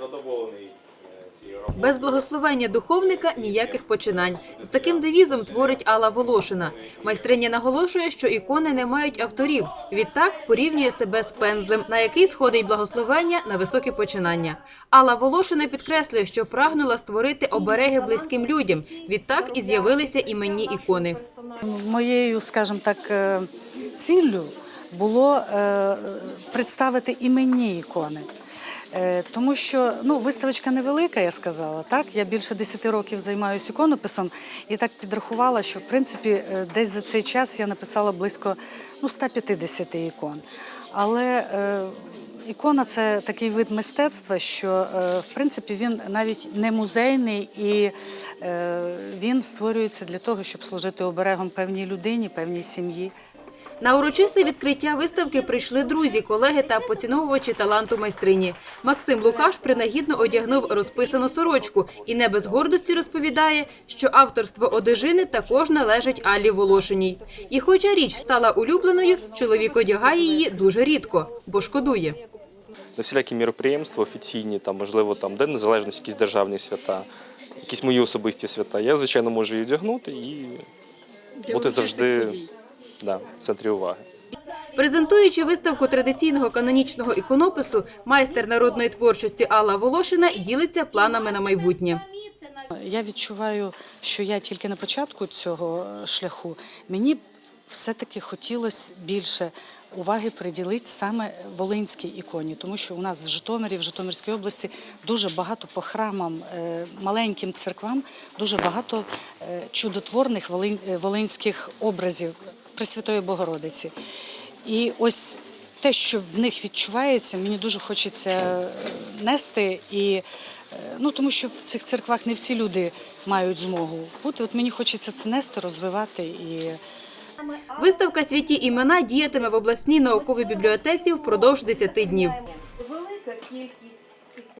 задоволений е, цією. Без благословення духовника ніяких починань. З таким девізом творить Алла Волошина. Майстриня наголошує, що ікони не мають авторів. Відтак порівнює себе з пензлем, на який сходить благословення на високі починання. Алла Волошина підкреслює, що прагнула створити обереги близьким людям. Відтак і з'явилися іменні ікони. Моєю, скажімо так, е, ціллю було е, представити іменні ікони. Е, Тому що ну, виставочка невелика, я сказала. Так, я більше 10 років займаюся іконописом і так підрахувала, що в принципі е, десь за цей час я написала близько ну, 150 ікон. Але е, ікона це такий вид мистецтва, що в принципі він навіть не музейний і він створюється для того, щоб служити оберегом певній людині, певній сім'ї. На урочисте відкриття виставки прийшли друзі, колеги та поціновувачі таланту майстрині. Максим Лукаш принагідно одягнув розписану сорочку і не без гордості розповідає, що авторство одежини також належить Аллі Волошиній. І хоча річ стала улюбленою, чоловік одягає її дуже рідко, бо шкодує. на всілякі міроприємства офіційні, там, можливо, там День Незалежності, якісь державні свята, якісь мої особисті свята. Я, звичайно, можу її одягнути і бути завжди да, в центрі уваги. Презентуючи виставку традиційного канонічного іконопису, майстер народної творчості Алла Волошина ділиться планами на майбутнє. Я відчуваю, що я тільки на початку цього е, шляху. Мені все-таки хотілося більше уваги приділити саме волинській іконі, тому що у нас в Житомирі, в Житомирській області дуже багато по храмам, е, маленьким церквам, дуже багато е, чудотворних волин- волинських образів Пресвятої Богородиці. І ось те, що в них відчувається, мені дуже хочеться е, нести і е, ну тому що в цих церквах не всі люди мають змогу бути. От мені хочеться це нести, розвивати і. Виставка «Святі імена» діятиме в обласній науковій бібліотеці впродовж 10 днів. Велика кількість